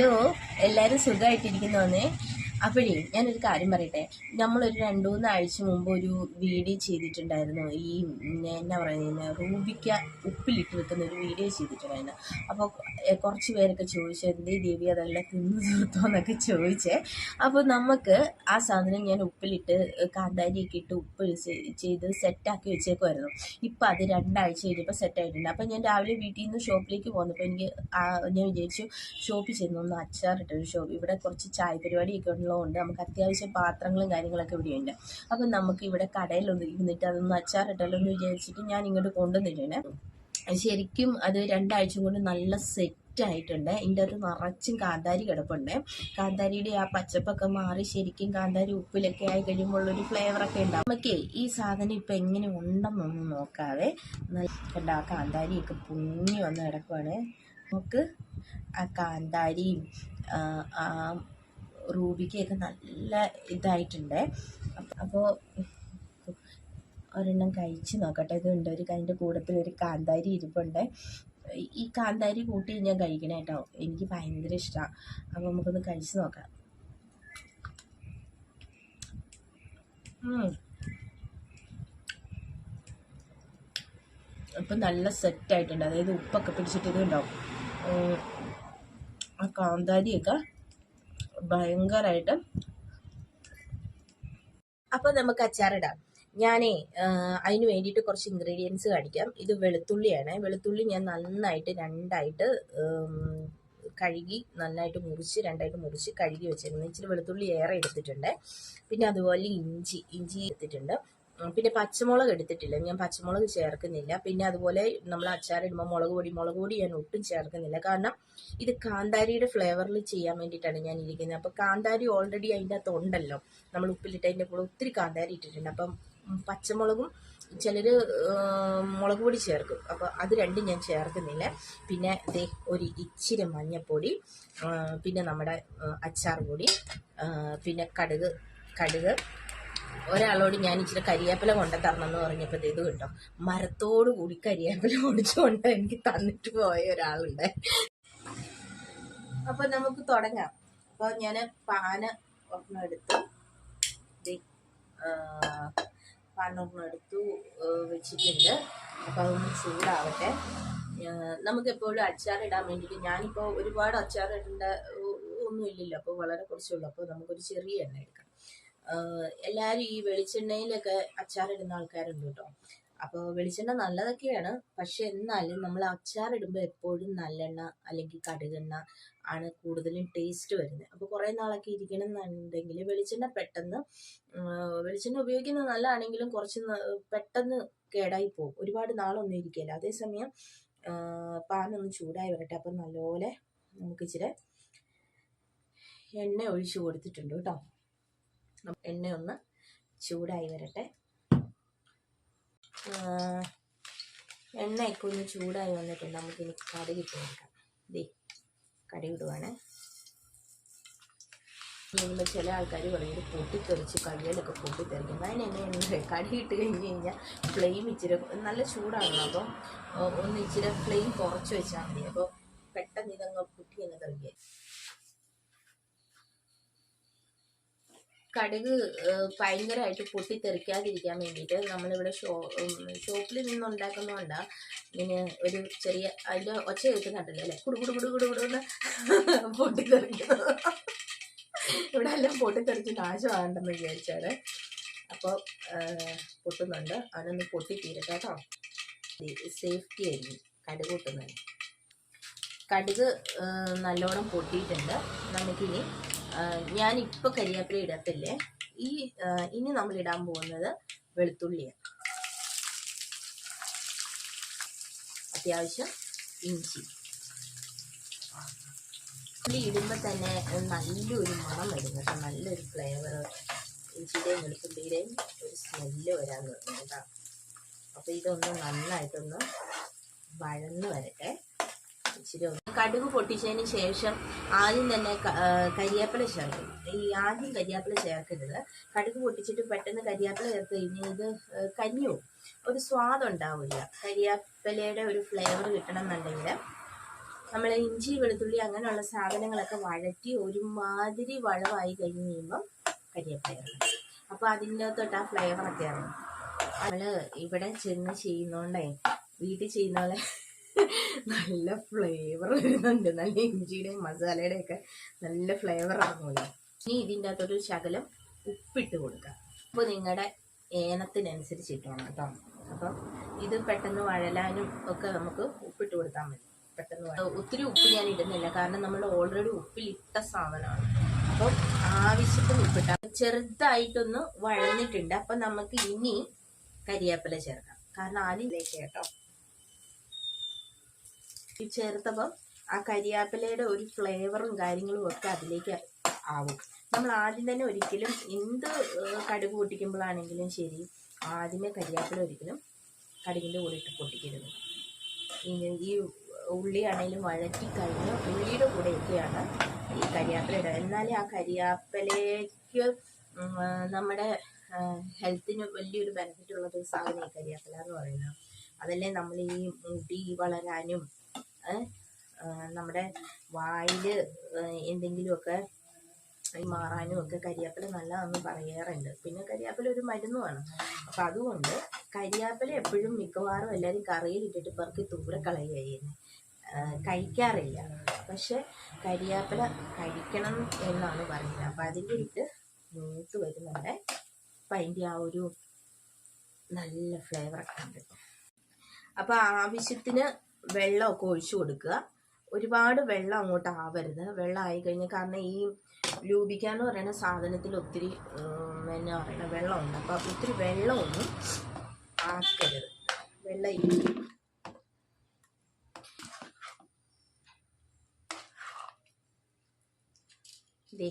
Hello എല്ലാവരും സുഖമായിട്ടിരിക്കുന്നോന്നേ. അപ്പോഴേ ഞാനൊരു കാര്യം പറയട്ടെ. നമ്മളൊരു രണ്ട് മൂന്ന് ആഴ്ച മുമ്പ് ഒരു വീഡിയോ ചെയ്തിട്ടുണ്ടായിരുന്നു. ഈ എന്നാ പറയുന്നത് റൂബിക്ക ഉപ്പിലിട്ട് വെക്കുന്ന ഒരു വീഡിയോ ചെയ്തിട്ടുണ്ടായിരുന്നു. അപ്പോൾ കുറച്ച് പേരൊക്കെ ചോദിച്ചു എന്തേ ദേവി അതെല്ലാം തിന്നു തീർത്തോ? എന്നൊക്കെ ചോദിച്ചേ. അപ്പോൾ നമുക്ക് ആ സാധനം ഞാൻ ഉപ്പിലിട്ട് കാന്താരിയൊക്കെ ഇട്ട് ഉപ്പ് ചെയ്ത് സെറ്റാക്കി വെച്ചേക്കുമായിരുന്നു ഇപ്പം അത് രണ്ടാഴ്ച കഴിഞ്ഞപ്പോൾ സെറ്റായിട്ടുണ്ട്. അപ്പോൾ ഞാൻ രാവിലെ വീട്ടിൽ നിന്ന് ഷോപ്പിലേക്ക് പോകുന്നപ്പോൾ എനിക്ക് ഞാൻ വിചാരിച്ചു ഷോപ്പിൽ ചെന്നൊന്ന് അച്ചാറിട്ടൊരു ഷോപ്പ് ഇവിടെ കുറച്ച് ചായ പരിപാടിയൊക്കെ ഉള്ളതുകൊണ്ട് നമുക്ക് അത്യാവശ്യം പാത്രങ്ങളും കാര്യങ്ങളൊക്കെ ഇവിടെയുണ്ട്. അപ്പം നമുക്ക് ഇവിടെ കടയിലൊന്ന് ഇരുന്നിട്ട് അതൊന്ന് അച്ചാറിട്ടല്ലോ എന്ന് വിചാരിച്ചിട്ട് ഞാൻ ഇങ്ങോട്ട് കൊണ്ടുവന്നിട്ടുണ്ട്. ശരിക്കും അത് രണ്ടാഴ്ച കൊണ്ട് നല്ല സെറ്റ് ആയിട്ടുണ്ട് ഇതിന്റെ അത് നിറച്ചും കാന്താരി കിടപ്പുണ്ട്. കാന്താരിയുടെ ആ പച്ചപ്പൊക്കെ മാറി ശരിക്കും കാന്താരി ഉപ്പിലൊക്കെ ആയി കഴിയുമ്പോൾ ഒരു ഫ്ലേവറൊക്കെ ഉണ്ടാവും. നമുക്ക് ഈ സാധനം ഇപ്പം എങ്ങനെ ഉണ്ടെന്നൊന്ന് നോക്കാതെ കണ്ട ആ കാന്താരിയൊക്കെ പൊങ്ങി വന്ന് കിടക്കുവാണ്. നമുക്ക് ആ കാന്താരിയും റൂബിക്കയൊക്കെ നല്ല ഇതായിട്ടുണ്ട്. അപ്പോൾ ഒരെണ്ണം കഴിച്ച് നോക്കട്ടെ. ഇതുണ്ട്. ഒരു അതിന്റെ കൂടത്തിൽ ഒരു കാന്താരി ഇരിപ്പുണ്ട്. ഈ- കാന്താരി കൂട്ടി ഞാൻ കഴിക്കണേ കേട്ടോ. എനിക്ക് ഭയങ്കര ഇഷ്ടമാണ് അപ്പോൾ നമുക്കൊന്ന് കഴിച്ച് നോക്കാം. അപ്പം നല്ല സെറ്റായിട്ടുണ്ട്. അതായത് ഉപ്പൊക്കെ പിടിച്ചിട്ട് ഇതുണ്ടാവും ആ കാന്താരിയൊക്കെ ഭയങ്കരമായിട്ട് അപ്പോൾ നമുക്ക് അച്ചാറിടാം. ഞാനേ അതിന് വേണ്ടിയിട്ട് കുറച്ച് ഇൻഗ്രീഡിയൻസ് കാണിക്കാം. ഇത് വെളുത്തുള്ളിയാണ്. വെളുത്തുള്ളി ഞാൻ നന്നായിട്ട് രണ്ടായിട്ട് കഴുകി നന്നായിട്ട് മുറിച്ച് രണ്ടായിട്ട് മുറിച്ച് കഴുകി വെച്ചിരുന്നു. ഇച്ചിരി വെളുത്തുള്ളി ഏറെ എടുത്തിട്ടുണ്ട്. പിന്നെ അതുപോലെ ഇഞ്ചി ഇഞ്ചി എടുത്തിട്ടുണ്ട്. പിന്നെ പച്ചമുളക് എടുത്തിട്ടില്ല. ഞാൻ പച്ചമുളക് ചേർക്കുന്നില്ല. പിന്നെ അതുപോലെ നമ്മൾ അച്ചാറിടുമ്പോൾ മുളക് പൊടി മുളക് പൊടി ഞാൻ ഒട്ടും ചേർക്കുന്നില്ല. കാരണം ഇത് കാന്താരിയുടെ ഫ്ലേവറിൽ ചെയ്യാൻ വേണ്ടിയിട്ടാണ് ഞാൻ ഇരിക്കുന്നത്. അപ്പോൾ കാന്താരി ഓൾറെഡി അതിന്റെ അകത്ത് ഉണ്ടല്ലോ. നമ്മൾ ഉപ്പിലിട്ടതിന്റെ കൂടെ ഒത്തിരി കാന്താരി ഇട്ടിട്ടുണ്ട്. അപ്പം പച്ചമുളകും ചിലർ മുളക് പൊടി ചേർക്കും. അപ്പോൾ അത് രണ്ടും ഞാൻ ചേർക്കുന്നില്ല. പിന്നെ ദേ ഒരു ഇച്ചിരി മഞ്ഞൾപ്പൊടി പിന്നെ നമ്മുടെ അച്ചാർ പൊടി പിന്നെ കടുക് കടുക് ഒരാളോട് ഞാൻ ഇച്ചിരി കരിയേപ്പില കൊണ്ട തരണം എന്ന് പറഞ്ഞപ്പോൾ ഇത് കിട്ടും. മരത്തോടു കൂടി കരിയേപ്പില ഓടിച്ചുകൊണ്ട് എനിക്ക് തന്നിട്ട് പോയ ഒരാളുണ്ട്. അപ്പൊ നമുക്ക് തുടങ്ങാം. അപ്പൊ ഞാൻ പാന ഒരെണ്ണം എടുത്തു. പാന എടുത്തു വെച്ചിട്ടുണ്ട്. അപ്പൊ അതൊന്ന് ചൂടാവട്ടെ. നമുക്ക് എപ്പോഴും അച്ചാർ ഇടാൻ വേണ്ടിയിട്ട് ഞാനിപ്പോൾ ഒരുപാട് അച്ചാർ ഇടേണ്ട ഒ- ഒന്നും ഇല്ലല്ലോ അപ്പോൾ വളരെ കുറച്ചുള്ളൂ അപ്പോൾ നമുക്കൊരു ചെറിയ എണ്ണ എടുക്കാം. എല്ലാവരും ഈ വെളിച്ചെണ്ണയിലൊക്കെ അച്ചാറിടുന്ന ആൾക്കാരുണ്ട് കേട്ടോ. അപ്പോൾ വെളിച്ചെണ്ണ നല്ലതൊക്കെയാണ്. പക്ഷെ എന്നാലും നമ്മൾ അച്ചാറിടുമ്പോൾ എപ്പോഴും നല്ലെണ്ണ അല്ലെങ്കിൽ കടുകെണ്ണ ആണ് കൂടുതലും ടേസ്റ്റ് വരുന്നത്. അപ്പോൾ കുറേ നാളൊക്കെ ഇരിക്കണം എന്നുണ്ടെങ്കിൽ വെളിച്ചെണ്ണ പെട്ടെന്ന് വെളിച്ചെണ്ണ ഉപയോഗിക്കുന്നത് നല്ലതാണെങ്കിലും കുറച്ച് പെട്ടെന്ന് കേടായി പോകും. ഒരുപാട് നാളൊന്നും ഇരിക്കില്ല അതേസമയം പാനൊന്ന് ചൂടായി വരട്ടെ. അപ്പം നല്ലപോലെ നമുക്ക് ഇച്ചിരി എണ്ണ ഒഴിച്ചു കൊടുത്തിട്ടുണ്ട് കേട്ടോ. എണ്ണ ഒന്ന് ചൂടായി വരട്ടെ. എണ്ണ എണ്ണയൊക്കെ ഒന്ന് ചൂടായി വന്നിട്ടുണ്ട് നമുക്കിനി കടുക് ഇട്ട് കൊടുക്കാം. ദേ കടി ഇടുവാണ്. കഴിയുമ്പോൾ ചില ആൾക്കാർ പറയും പൊട്ടിത്തെറിച്ച് കടികളൊക്കെ പൊട്ടിത്തെറിക്കും. അതിനെന്നെ കടി ഇട്ട് കഴിഞ്ഞ് കഴിഞ്ഞാൽ ഫ്ലെയിം ഇച്ചിരി നല്ല ചൂടാണല്ലോ അപ്പം ഒന്ന് ഇച്ചിരി ഫ്ലെയിം കുറച്ച് വെച്ചാൽ മതി. അപ്പോൾ പെട്ടെന്ന് ഇതങ്ങ് പൊട്ടി അങ്ങ് തെറിക്കുക കടുക് ഭയങ്കരമായിട്ട് പൊട്ടിത്തെറിക്കാതിരിക്കാൻ വേണ്ടിയിട്ട് നമ്മളിവിടെ ഷോ ഷോപ്പിൽ നിന്ന് ഉണ്ടാക്കുന്നതുകൊണ്ടാണ് ഇങ്ങനെ ഒരു ചെറിയ അതിന്റെ ഒച്ച കേൾക്കുന്നുണ്ടല്ലോ അല്ലേ? കുടുകുടു കുടു കുടു കുടു കുടുന്ന് പൊട്ടിത്തെറിക്കുന്നത് ഇവിടെ എല്ലാം പൊട്ടിത്തെറിച്ച് നാശമാകണ്ടെന്ന് വിചാരിച്ചാണ്. അപ്പോൾ പൊട്ടുന്നുണ്ട്. അതൊന്ന് പൊട്ടി തീരട്ടെ കേട്ടോ. സേഫ്റ്റി ആയിരുന്നു. കടുക് പൊട്ടുന്നത്. കടുക് നല്ലോണം പൊട്ടിയിട്ടുണ്ട്. നമുക്കിനി ഞാനിപ്പോൾ കരിയാപ്പില ഇടത്തില്ലേ? ഈ ഇനി നമ്മൾ ഇടാൻ പോകുന്നത് വെളുത്തുള്ളിയാണ്. അത്യാവശ്യം ഇഞ്ചി. ഉള്ളി ഇടുമ്പോൾ തന്നെ നല്ലൊരു മണം വരും കേട്ടോ. നല്ലൊരു ഫ്ലേവർ ഇഞ്ചിയുടെയും വെളുത്തുള്ളിയുടെയും ഒരു സ്മെല്ല് വരാൻ തുടങ്ങും കേട്ടോ. അപ്പോൾ ഇതൊന്ന് നന്നായിട്ടൊന്ന് വഴന്ന് വരട്ടെ. ഇച്ചിരി കടുക് പൊട്ടിച്ചതിന് ശേഷം ആദ്യം തന്നെ കരിയാപ്പിള ചേർക്കും. ഈ ആദ്യം കരിയാപ്പിള ചേർക്കരുത്. കടുക് പൊട്ടിച്ചിട്ട് പെട്ടെന്ന് കരിയാപ്പിള ചേർത്ത് കഴിഞ്ഞാൽ ഇത് കഞ്ഞു ഒരു സ്വാദുണ്ടാവില്ല ഉണ്ടാവില്ല. കരിവേപ്പിലയുടെ ഒരു ഫ്ലേവർ കിട്ടണം എന്നുണ്ടെങ്കിൽ നമ്മൾ ഇഞ്ചി വെളുത്തുള്ളി അങ്ങനെയുള്ള സാധനങ്ങളൊക്കെ വഴറ്റി ഒരുമാതിരി വളമായി കഴിഞ്ഞ് കഴിയുമ്പം കരിയാപ്പിള അപ്പോൾ അതിന്റെ തൊട്ട് ആ ഫ്ലേവറൊക്കെ ഇറങ്ങും. നമ്മൾ ഇവിടെ ചെന്ന് ചെയ്യുന്നോണ്ടേ വീട്ടിൽ ചെയ്യുന്ന പോലെ നല്ല ഫ്ലേവർ വരുന്നുണ്ട്. നല്ല ഇഞ്ചിയുടെയും മസാലയുടെയും ഒക്കെ നല്ല ഫ്ലേവർ ഇറങ്ങുമല്ലോ ഇനി ഇതിന്റെ അകത്തൊരു ശകലം ഉപ്പിട്ട് കൊടുക്കുക അപ്പോൾ നിങ്ങളുടെ ഏനത്തിനനുസരിച്ച് ഇട്ടോണം കേട്ടോ. അപ്പം ഇത് പെട്ടെന്ന് വഴലാനും ഒക്കെ നമുക്ക് ഉപ്പിട്ട് കൊടുത്താൽ മതി. പെട്ടെന്ന് ഒത്തിരി ഉപ്പ് ഞാൻ ഇടുന്നില്ല. കാരണം നമ്മൾ ഓൾറെഡി ഉപ്പിലിട്ട സാധനമാണ്. അപ്പോൾ ആവശ്യത്തിന് ഉപ്പിട്ട ചെറുതായിട്ടൊന്ന് വഴന്നിട്ടുണ്ട്. അപ്പം നമുക്ക് ഇനി കരിയാപ്പില ചേർക്കാം. കാരണം ആദ്യം കേട്ടോ. ഈ ചേർത്തപ്പം ആ കരിയാപ്പിലയുടെ ഒരു ഫ്ലേവറും കാര്യങ്ങളും ഒക്കെ അതിലേക്ക് ആവും. നമ്മൾ ആദ്യം തന്നെ ഒരിക്കലും എന്ത് കടുക് പൊട്ടിക്കുമ്പോഴാണെങ്കിലും ശരി ആദ്യമേ കരിയാപ്പില ഒരിക്കലും കടുകിന്റെ കൂടെ ഇട്ട് പൊട്ടിക്കരുത്. ഈ ഉള്ളി ഉള്ളിയാണെങ്കിലും വഴറ്റി കഴിഞ്ഞ് ഉള്ളിയുടെ കൂടെയൊക്കെയാണ് ഈ കരിയാപ്പില ഇടുക. എന്നാലേ ആ കരിയാപ്പിലേക്ക് നമ്മുടെ ഹെൽത്തിന് വലിയൊരു ബെനിഫിറ്റ് ഉള്ള ഒരു സാധനം ഈ കരിയാപ്പില എന്ന് പറയുന്നത്. അതല്ലേ നമ്മൾ ഈ മുടി വളരാനും നമ്മുടെ വായിൽ എന്തെങ്കിലുമൊക്കെ മാറാനും ഒക്കെ കരിയാപ്പില നല്ലതാണെന്ന് പറയാറുണ്ട്. പിന്നെ കരിയാപ്പില ഒരു മരുന്നുമാണ്. അപ്പം അതുകൊണ്ട് കരിയാപ്പില എപ്പോഴും മിക്കവാറും എല്ലാവരും കറിയിൽ ഇട്ടിട്ട് പെറുക്കി ദൂരെ കളയുകയായിരുന്നു കഴിക്കാറില്ല. പക്ഷെ കരിയാപ്പില കഴിക്കണം എന്നാണ് പറയുന്നത്. അപ്പം അതിന്റെ ഇട്ട് മൂത്ത് വരുന്നുണ്ട് അപ്പം അതിന്റെ ആ ഒരു നല്ല ഫ്ലേവറൊക്കെ ഉണ്ട്. അപ്പം ആവശ്യത്തിന് വെള്ളമൊക്കെ ഒഴിച്ചു കൊടുക്കുക. ഒരുപാട് വെള്ളം അങ്ങോട്ട് ആവരുത്. വെള്ളം ആയി കഴിഞ്ഞാൽ കാരണം ഈ ലൂബിക്ക എന്ന് പറയുന്ന സാധനത്തിൽ ഒത്തിരി എന്നാ പറയുക വെള്ളമുണ്ട്. അപ്പോൾ ഒത്തിരി വെള്ളമൊന്നും ആക്കരുത്. വെള്ളം ദേ.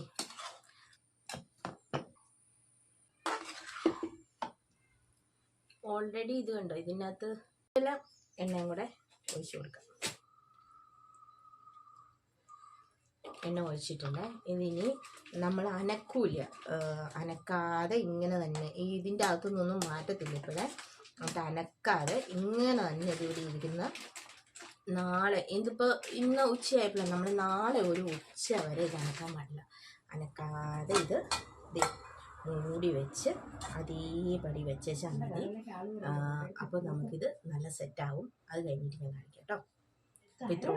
ഓൾറെഡി ഇത് കണ്ടോ? ഇതിനകത്ത് എണ്ണയും കൂടെ ഒഴിച്ചു കൊടുക്കാം എണ്ണ ഒഴിച്ചിട്ടുണ്ട്. ഇതിനി നമ്മൾ അനക്കൂല. അനക്കാതെ ഇങ്ങനെ തന്നെ ഈ ഇതിന്റെ അകത്തുനിന്നൊന്നും മാറ്റത്തില്ല ഇപ്പോഴേ. എന്നിട്ട് അനക്കാതെ ഇങ്ങനെ തന്നെ ഇതുവരെ ഇരിക്കുന്ന നാളെ. ഇതിപ്പോൾ ഇന്ന് ഉച്ചയായപ്പോഴാണ് നമ്മൾ നാളെ ഒരു ഉച്ച വരെ ഇത് അനക്കാൻ പാടില്ല. അനക്കാതെ ഇത് മൂടി വെച്ച് അതേപടി വെച്ചാൽ മതി. അപ്പോൾ നമുക്കിത് നല്ല സെറ്റാവും അത് കഴിഞ്ഞിട്ട് ഞാൻ കാണിക്കാം കേട്ടോ അപ്പോൾ ഇത്ര